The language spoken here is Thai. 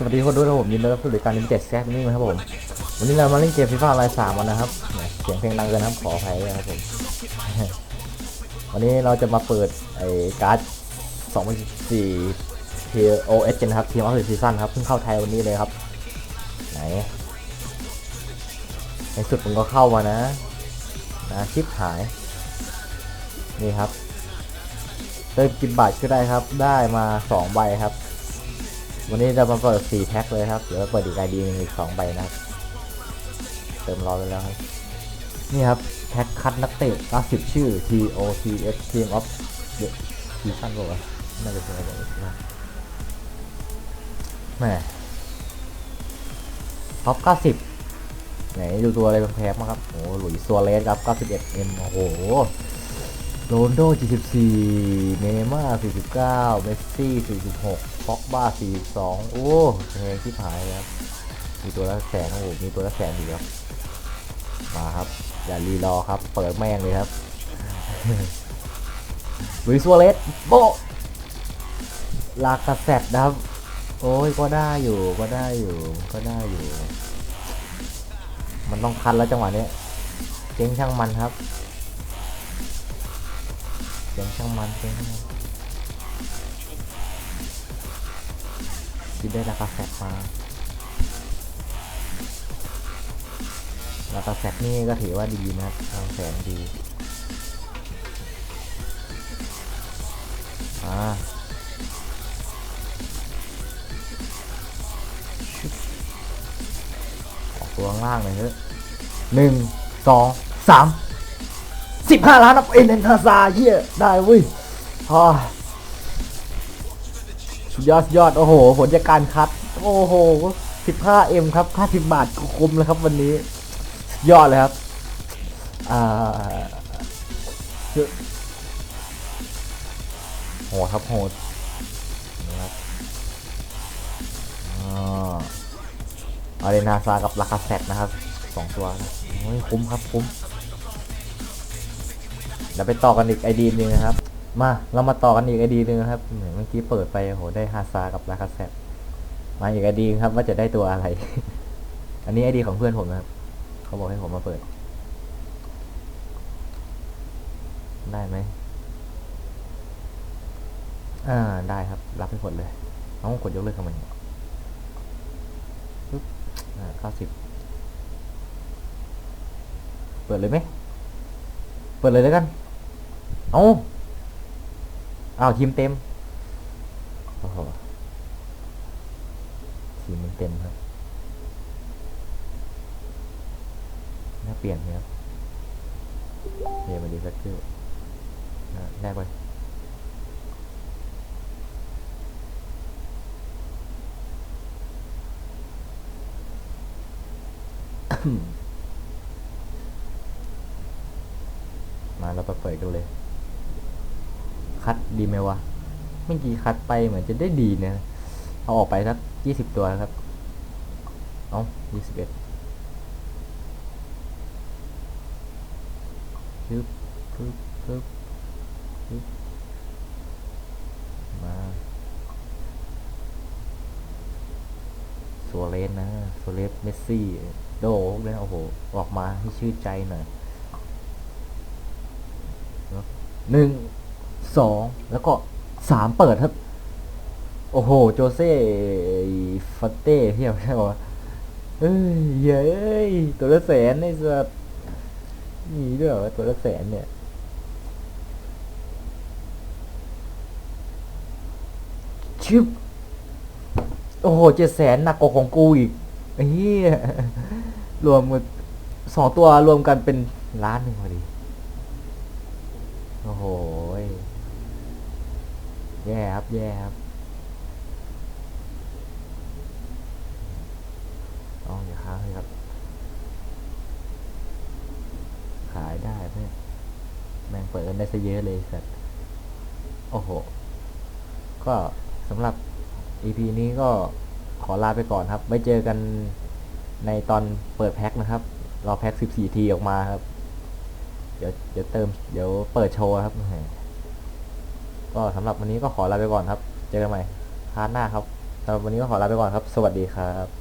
สวัสดีคนด้วยนะผมยินดีต้อนรับสู่รายการลิมเต็ดแซกนี่นะครับผม วันนี้เรามาเล่นเกมฟีฟ่าไลน์สามกันนะครับ เสียงเพลงดังเกินครับขออภัยด้วยนะครับผม วันนี้เราจะมาเปิดไอ้การ์ด2014 TOS กันนะครับทีมออฟเดอะซีซั่นครับเพิ่งเข้าไทยวันนี้เลยครับ ไหน ในสุดมึงก็เข้ามานะ นะชิปหาย นี่ครับ เติมกินบาทก็ได้ครับ ได้มา 2 ใบครับ วันนี้จะมาเปิด4แพ็คเลยครับ เดี๋ยวเปิดอีกไอดีนึงอีก2ใบนะครับ เติมรอไปแล้วครับ นี่ครับ แพ็คคัดนักเตะ90ชื่อ TOTS Team of the Season บอกว่าน่าจะเป็นอะไรแบบนี้นะแหม่ท็อป90ไหนดูตัวอะไรแพงๆมางครับ โอ้หลุยส์ซัวเรสครับ 91M โอ้โห โรนโด44เนม่า 49 เมสซี่ 46 ฟ็อกบ้า 42 โอ้แพงที่ผายครับ มีตัวละแสนโอ้โหมีตัวละแสนดีครับ มาครับ อย่ารีรอครับ เปิดแม่งเลยครับลุยส์ซัวเรสโบลากระแซดนะครับ โอ้ยก็ได้อยู่ก็ได้อยู่ก็ได้อยู่ มันต้องคันแล้วจังหวะเนี้ยเจ๊งช่างมันครับ สียงช่างมันเสียงช่างมันคิดได้ราคาแฟกมาราคาแฟกนี่ก็ถือว่าดีนะทางแสนดีอ่าออกตัวข้างล่างเลยเฮ้ยหนึ่งสองสาม สิบห้าล้านอัพเอ็นเอ็นทาซาเฮียได้เว้ยพอสุดยอดยอด โอ้โห ผลจากการคัด โอ้โหสิบห้าเอ็มครับค่าสิบบาทคุ้มแล้วครับวันนี้ ยอดเลยครับ อ่าโหครับโหดนะครับอ่าอาเรนาซากับลาคาเซตนะครับสองตัวนะโอ้ยคุ้มครับคุ้ม ดี๋ยวไปต่อกันอีกไอดีนึงนะครับ มาเรามาต่อกันอีกไอดีนึงนะครับเหมือนเมื่อกี้เปิดไปโอ้โหได้ฮาซากับลาคาเซตมาอีกไอดีครับว่าจะได้ตัวอะไร อันนี้ไอดีของเพื่อนผมนะครับ เขาบอกให้ผมมาเปิด ได้ไหมอ่าได้ครับ รับให้หมดเลยต้องกดยกเลิกกันมันปึ๊บอ่าเก้าสิบเปิดเลยไหมเปิดเลยแล้วกัน เอาอ้าวทีมเต็ม โอ้โห ทีมมันเต็มครับน่าเปลี่ยนครับเปลี่ยนมาดีสักชื่อนะแรกไปมาเราไปเปิดกันเลย คัดดีไหมวะเมื่อกี้คัดไปเหมือนจะได้ดีนะเอาออกไปสักยี่สิบตัวครับเอายี่สิบเอ็ดปึ๊บปึ๊บปึ๊บปึ๊บมาโซเลสนะโซเลสเมสซี่ โดเนี่ยโอ้โห ออกมาให้ชื่นใจหน่อยหนึ่ง สองแล้วก็สามเปิดครับ โอ้โห โจเซ่ฟัตเต้เทียบใช่ปะเอ้ยเย้ยตัวละแสนไอ้สัสมีด้วยเหรอตัวละแสนเนี่ยชิบโอ้โหเจ็ดแสนหนักกว่าของกูอีกเหี้ยรวมกันสองตัวรวมกันเป็นล้านหนึ่งพอดี โอ้โห แย่ครับ แย่ครับอ๋ออย่าค้างเลยครับ ขายได้เพื่อนแม่งเปิดกันได้ซะเยอะเลยสัตว์โอ้โห ก็สำหรับ EP นี้ก็ขอลาไปก่อนครับ ไว้เจอกันในตอนเปิดแพ็คนะครับ รอแพ็ค 14 ทีออกมาครับ เดี๋ยวเดี๋ยวเติม เดี๋ยวเปิดโชว์ครับ ก็สำหรับวันนี้ก็ขอลาไปก่อนครับ เจอกันใหม่พาร์ทหน้าครับสสำหรับวันนี้ก็ขอลาไปก่อนครับ สวัสดีครับ